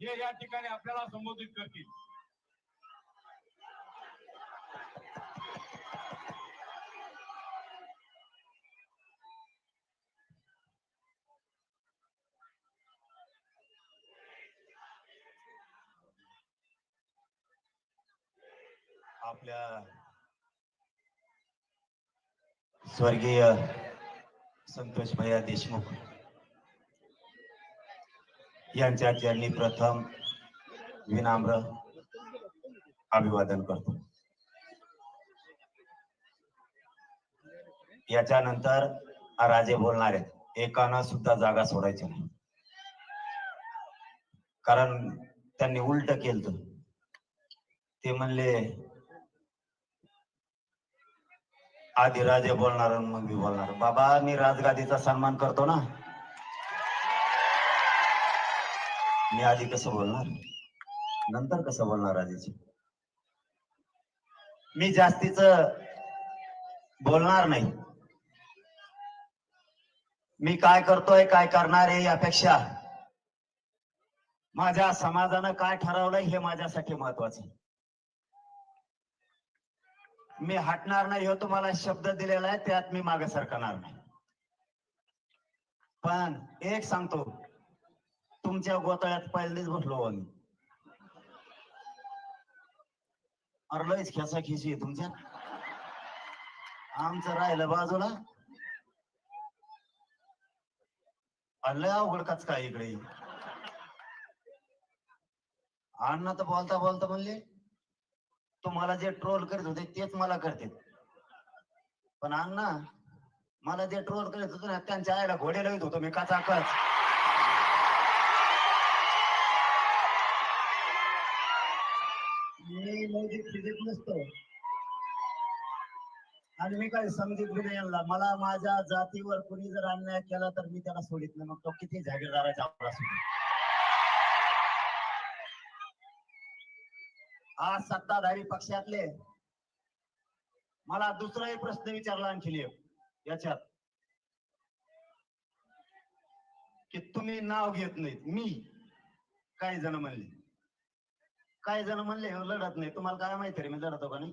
हे या आपल्याला संबोधित करतील. स्वर्गीय संतोष भैया देशमुख. यांच्या चरणी प्रथम विनाम्र अभिवादन करतो. याच्यानंतर राजे बोलणार आहेत. एकानं सुद्धा जागा सोडायची नाही. कारण त्यांनी उलट केलं ते म्हणले आधी राजे बोलणार आणि मग मी बोलणार. बाबा मी राजगादीचा सन्मान करतो ना. मी आधी कसं बोलणार? नंतर कसं बोलणार राजेची मी जास्तीच बोलणार नाही. मी काय करतोय काय करणार आहे यापेक्षा माझ्या समाजानं काय ठरवलंय हे माझ्यासाठी महत्वाचं मी हटणार नाही हो तुम्हाला शब्द दिलेला आहे त्यात मी मागे सरकणार नाही. पण एक सांगतो तुमच्या गोताळ्यात पाहिलेच बसलो आम्ही. अरे लयच खेसा खिशी आहे तुमच्या. आमचं राहिलं बाजूला. लय अवघड काच काय इकडे. अण्णा तर बोलता बोलता म्हणले तुम्हाला जे ट्रोल करत होते तेच मला करते पण अण्णा मला जे ट्रोल करत होते ना त्यांच्या आईला घोडे लावित होतो मी काचा कच मी मोदी फिजिक आणि मी काय समजित नाही मला माझ्या जातीवर कुणी जर अन्याय केला तर मी त्याला सोडित नाही. मग तो किती जागीरदाराचा आपला आज सत्ताधारी पक्षातले मला दुसराही प्रश्न विचारला आणखी याच्यात की तुम्ही नाव घेत नाहीत. मी काही जण म्हणले. काही जण म्हणले लढत नाही. तुम्हाला काय माहिती रे मी लढतो का नाही?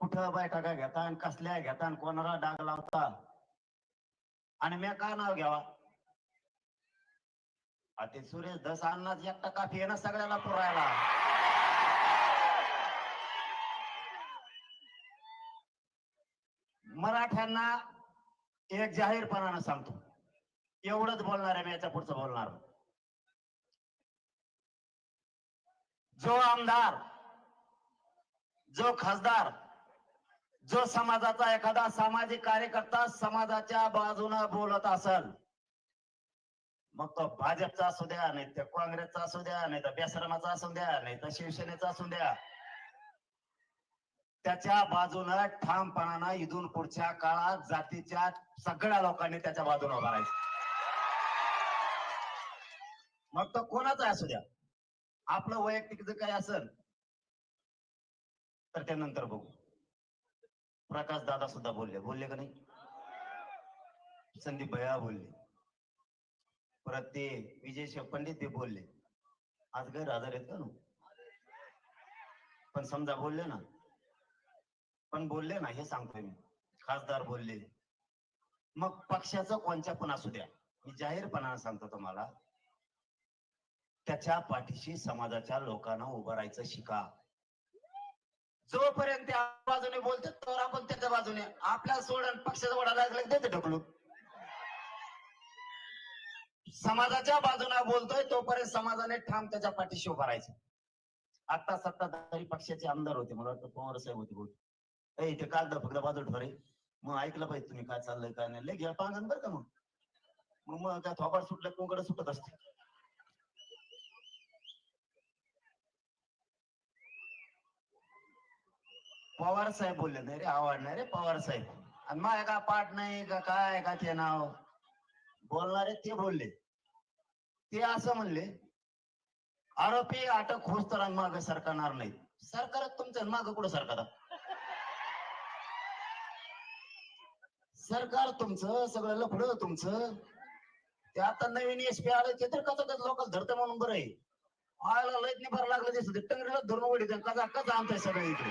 कुठं बैठका घेता आणि कसल्या घेता आणि कोणाला डाग लावता? आणि मी काय नाव घ्यावा? ते सुरेश दस अन्नाच एकटा काफी आहे ना सगळ्याला पुरायला. मराठ्यांना एक जाहीरपणानं सांगतो. एवढंच बोलणार आहे मी याच्या पुढचं बोलणार. जो आमदार जो खासदार जो समाजाचा एखादा सामाजिक कार्यकर्ता समाजाच्या बाजूने बोलत असल मग तो भाजपचा असू द्या नाही तर काँग्रेसचा असू द्या नाही तर बेसरमाचा असू द्या नाही तर शिवसेनेचा असू द्या त्याच्या बाजूनं ठामपणानं इथून पुढच्या काळात जातीच्या सगळ्या लोकांनी त्याच्या बाजूने उभारायचं मग तो कोणाचा असू द्या? आपलं वैयक्तिक जर काय असेल तर ते नंतर बघू. प्रकाश दादा सुद्धा बोलले. बोलले का नाही? संदीप भैया बोलले. परत ते विजय पंडित ते बोलले. आज गैरहजर आहेत का पण समजा बोलले ना. पण बोलले ना हे सांगतोय मी. खासदार बोलले. मग पक्षाचं कोणच्या पण असू द्या. मी जाहीरपणानं सांगतो तुम्हाला त्याच्या पाठीशी समाजाच्या लोकांना उभं राहायचं शिका. जोपर्यंत त्या बाजूने बोलतात तर आपण त्याच्या बाजूने आपल्या सोडून पक्षाचा वडा लागला देते ढकलून. समाजाच्या बाजूने बोलतोय तोपर्यंत समाजाने ठाम त्याच्या पाठीशी उभं राहायचं. आता सत्ताधारी पक्षाचे आमदार होते मला वाटतं पवार साहेब होते बोल ए इथे काल फक्त बाजू ठरे. मग ऐकलं पाहिजे तुम्ही काय चाललंय काय नाही. लय घ्या पांगण बरं का मग? मग मग त्या थोपाड सुटलं कोंकड सुटत असते पवार साहेब बोलले नाही रे आवडणारे पवार साहेब. आणि माझ्या का पाठ नाही का काय का ते नाव? बोलणारे ते बोलले. ते असं म्हणले आरोपी अटक होस तर माग सरकारणार नाही सरकार तुमचं माग कुठं सरकार? सरकार तुमचं सगळं लफड तुमचं. ते आता नवीन एस पी आलं ते तर कसं लोकल धरतं म्हणून बरं आहे. आयला लयत नाही भर लागलं दिसत. टंगरीला धरून ओढीत कसा कसा आमचं सगळं इकडे?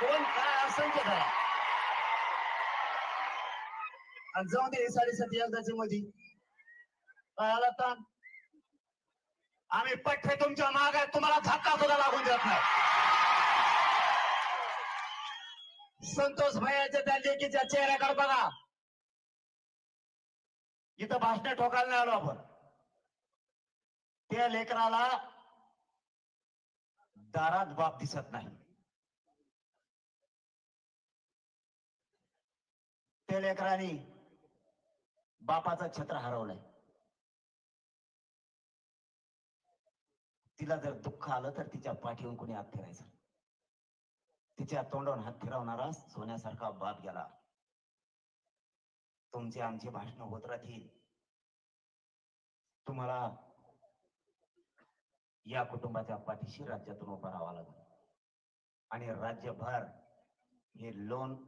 कोण? काय असंख्य धरा आणि जाऊन दे साडेसाती एकदाच्या मध्ये काय आला ताण. आम्ही पठ्ठे तुमच्या माग आहे तुम्हाला धक्का सुद्धा लागून देत नाही. संतोष भैयाच्या त्या लेकीच्या चेहऱ्याकडे बघा. इथं भाषण ठोकायला नाही आलो आपण. त्या लेकराला दारात बाप दिसत नाही. त्या लेकराने बापाचा छत्र हरवलाय. तिला जर दुःख आलं तर तिच्या पाठीवर कोणी हात फिरायचं? तिच्या तोंडावर हात फिरवणारा सोन्यासारखा बाप गेला. तुमची आमची भाषण होत राहतील. तुम्हाला या कुटुंबाच्या पाठीशी राज्यातून उभा राहावं लागेल. आणि राज्यभर हे लोन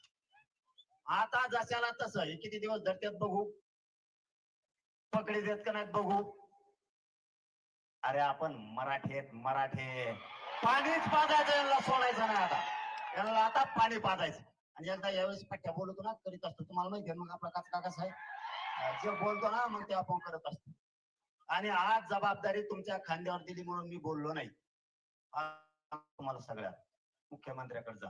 आता जशाला तस हे किती दिवस धरत्यात बघू? पकडी देत का नाहीत बघू? अरे आपण मराठी आहेत मराठे. पाणीच पाजायचं यांना सोडायचं नाही आता. यांना आता पाणी पाजायचं. आणि एकदा यावेळेस पट्ट्या बोलतो ना करीत असतो. तुम्हाला माहिती आहे मग आपला कचका कसा आहे जे बोलतो ना मग ते आपण करत असतो. आणि आज जबाबदारी तुमच्या खांद्यावर दिली म्हणून मी बोललो नाही. तुम्हाला सगळ्या मुख्यमंत्र्याकडे जा.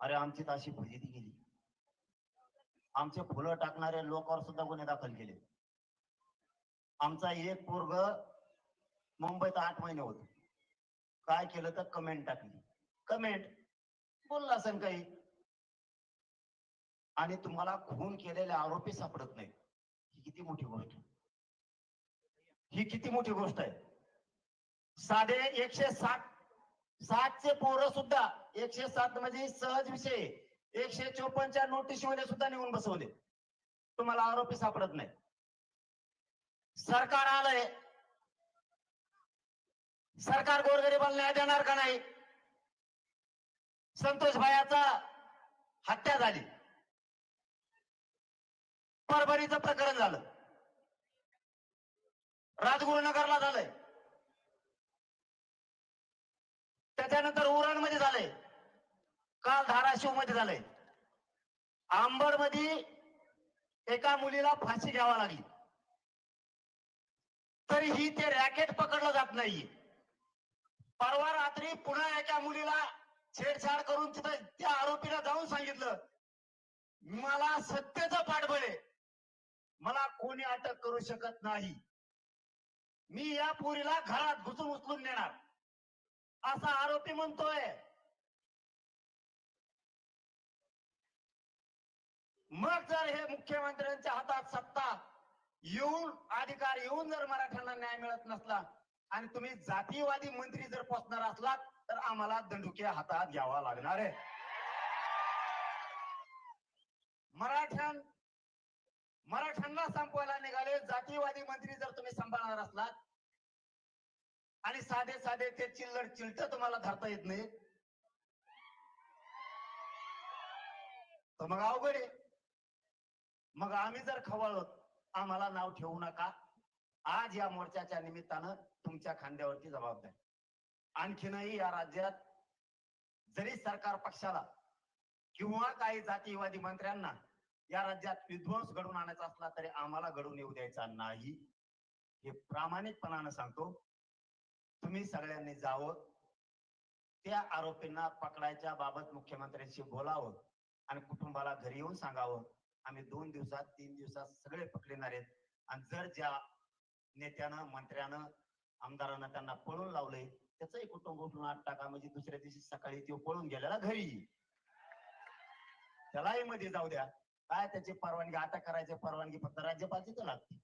अरे आमची तर अशी फजिती गेली. आमचे फुलं टाकणाऱ्या लोकांवर सुद्धा गुन्हे दाखल केले. आमचा एक पोरग मुंबईत आठ महिने होत. काय केलं तर कमेंट टाकली. कमेंट बोलला असेल काही. आणि तुम्हाला खून केलेले आरोपी सापडत नाही ही किती मोठी गोष्ट. आहे. ही किती मोठी गोष्ट आहे. साधे एकशे साठ साठचे पोरं सुद्धा एकशे सात म्हणजे सहज विषय. एकशे चोपन्नच्या नोटीसमध्ये सुद्धा नेऊन बसवले. तुम्हाला आरोपी सापडत नाही. सरकार आलंय. सरकार गोरगरिबाला न्याय देणार का नाही? संतोष भायाचा हत्या झाली. परभणीचं प्रकरण झालं. राजगुरुनगरला झालंय. त्याच्यानंतर उरणमध्ये झालंय. काल धाराशिवमध्ये झालंय. आंबडमध्ये एका मुलीला फाशी घ्यावा लागली. तरीही ते रॅकेट पकडलं जात नाहीये. परवा रात्री पुन्हा एका मुलीला छेडछाड करून तिथं त्या आरोपीला जाऊन सांगितलं मला सत्तेचं पाठबळ आहे मला कोणी अटक करू शकत नाही. मी या पोरीला घरात घुसून उचलून नेणार. असा आरोपी म्हणतोय. मग जर हे मुख्यमंत्र्यांच्या हातात सत्ता येऊन अधिकार येऊन जर मराठ्यांना न्याय मिळत नसला आणि तुम्ही जातीयवादी मंत्री जर पोचणार असलात तर आम्हाला दंडुक्या हातात घ्यावा लागणार आहे. मराठ्यां मराठ्यांना संपवायला निघाले जातीयवादी मंत्री जर तुम्ही सांभाळणार असलात आणि साधे साधे ते चिल्लर चिलट तुम्हाला धरता येत नाही तर मग अवघड आहे. मग आम्ही जर खवळलोत आम्हाला नाव ठेवू नका. आज या मोर्चाच्या निमित्तानं तुमच्या खांद्यावरती जबाबदारी. आणखीनही या राज्यात जरी सरकार पक्षाला किंवा काही जातीवादी मंत्र्यांना या राज्यात विध्वंस घडवून आणायचा असला तरी आम्हाला घडवून येऊ द्यायचा नाही. हे प्रामाणिकपणानं सांगतो. तुम्ही सगळ्यांनी जावं. त्या आरोपींना पकडायच्या बाबत मुख्यमंत्र्यांशी बोलावं आणि कुटुंबाला घरी येऊन सांगावं. आम्ही दोन दिवसात तीन दिवसात सगळे पकडणार आहेत. आणि जर ज्या नेत्यानं मंत्र्यानं आमदारांना त्यांना पळून लावले त्याचंही कुटुंब उठून आत टाका. म्हणजे दुसऱ्या दिवशी सकाळी तो पळून गेलेला घरी. येईल. त्यालाही मध्ये जाऊ द्या. काय त्याची परवानगी? अटक करायची परवानगी फक्त राज्यपालचीच लागते.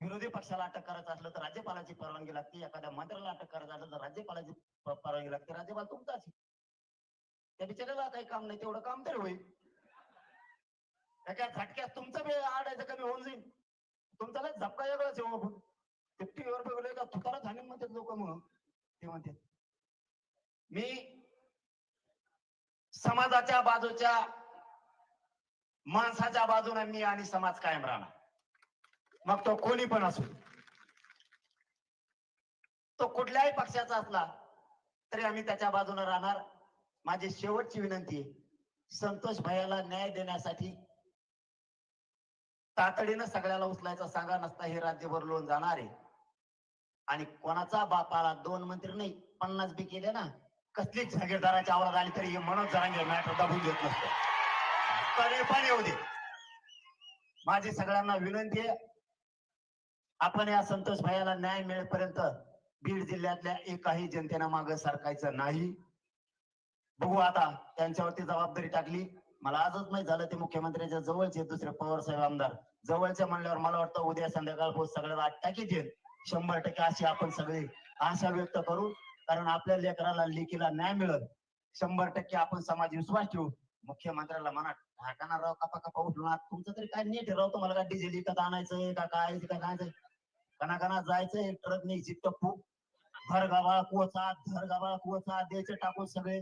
विरोधी पक्षाला अटक करायचं असलं तर राज्यपालाची परवानगी लागते. एखाद्या मंत्र्याला अटक करायचं असलं तर राज्यपालाची परवानगी लागते. राज्यपाल तुमचाच त्या बिचाराला काही काम नाही तेवढं काम तरी होईल. एका झटक्यात तुमचं बी आडायचं कमी होऊन जाईल तुमचा लय झपका वेगळाच येऊ हो आपण. ते टीव्हीवर बघलोय का तुकारा झाले म्हणतात लोक मग. ते म्हणते मी समाजाच्या बाजूच्या माणसाच्या बाजूने मी आणि समाज कायम राहणार. मग तो कोणी पण असू. तो कुठल्याही पक्षाचा असला तरी आम्ही त्याच्या बाजूने राहणार. माझी शेवटची विनंती आहे संतोष भैयाला न्याय देण्यासाठी तातडीनं सगळ्याला उचलायचं सांगा नसता हे राज्यभर लोन जाणार. आहे आणि कोणाचा बापाला दोन मंत्री नाही पन्नास बी केले ना कसलीच जागीरदाराची आवड आली तरी हे मनोज जरांगे मॅटर दाबून घेत नसतो. कधी पण येऊ दे. माझी सगळ्यांना विनंती आहे आपण या संतोष भाईला न्याय मिळेपर्यंत बीड जिल्ह्यातल्या एकाही जनतेनं मागे सरकायचं नाही. बघू आता त्यांच्यावरती जबाबदारी टाकली मला आजच नाही झालं ते मुख्यमंत्र्यांच्या जवळचे दुसरे पवार साहेब आमदार. जवळच्या म्हणल्यावर मला वाटतं उद्या संध्याकाळ पोहोच सगळ्याला आठ टाकीत येईल शंभर टक्के अशी आपण सगळे आशा व्यक्त करू. कारण आपल्या लेकराला लेकीला न्याय मिळत शंभर टक्के आपण समाज विश्वास ठेवू. मुख्यमंत्र्याला म्हणा ढाकाना राव कपा कपा उठणार तुमचं तरी काय नीट राव? तुम्हाला काय डिझेल विकत आणायचंय का काय? का काय कना कना जायचंय. ट्रक न्यायची टप्पू घर गावाळा कोचा धर गावाळा कोचा द्यायचे टाकून सगळे.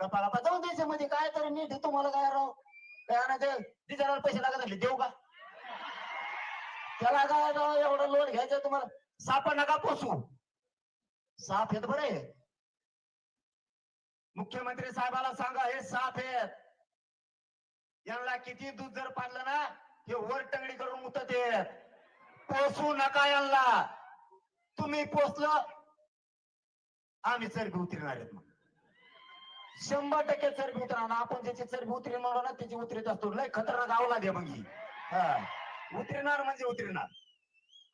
गप्पा गप्पा जाऊन द्यायचे मध्ये काय तरी नीट तुम्हाला काय राव? काय आणायचं? डिझेलवर पैसे लागत असले देऊ का? त्याला काय राव एवढं लोन घ्यायचं तुम्हाला? साप नका पोसू. साप येत बरे. मुख्यमंत्री साहेबाला सांगा हे साप आहेत. यांना किती दूध जर पाडलं ना हे वर टंगडी करून मुतत पोसू नका यांना. तुम्ही पोचलं आम्ही चरबी उतरणार आहेत मग. शंभर टक्के चरबी उतरणार आपण ज्याची चरबी उतरी म्हणलो ना त्याची उतरीत असतो. लय खतरनाक आवला दे मग ही. हा. उतरणार म्हणजे उतरणार.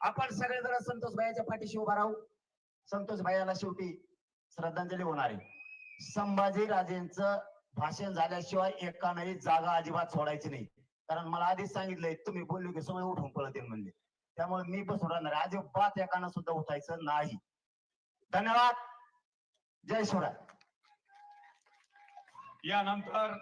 आपण सगळे जण संतोष भाईच्या पाठीशी उभा राहू. संतोष भाईला शेवटी श्रद्धांजली होणार आहे. संभाजी राजेंच भाषण झाल्याशिवाय एकानंही जागा अजिबात सोडायची नाही. कारण मला आधीच सांगितलंय तुम्ही बोललो की सगळे उठून पळत म्हणले. त्यामुळे मी बसून राहणार अजिबात एकानं सुद्धा उठायचं नाही. धन्यवाद. जय शिवराय. यानंतर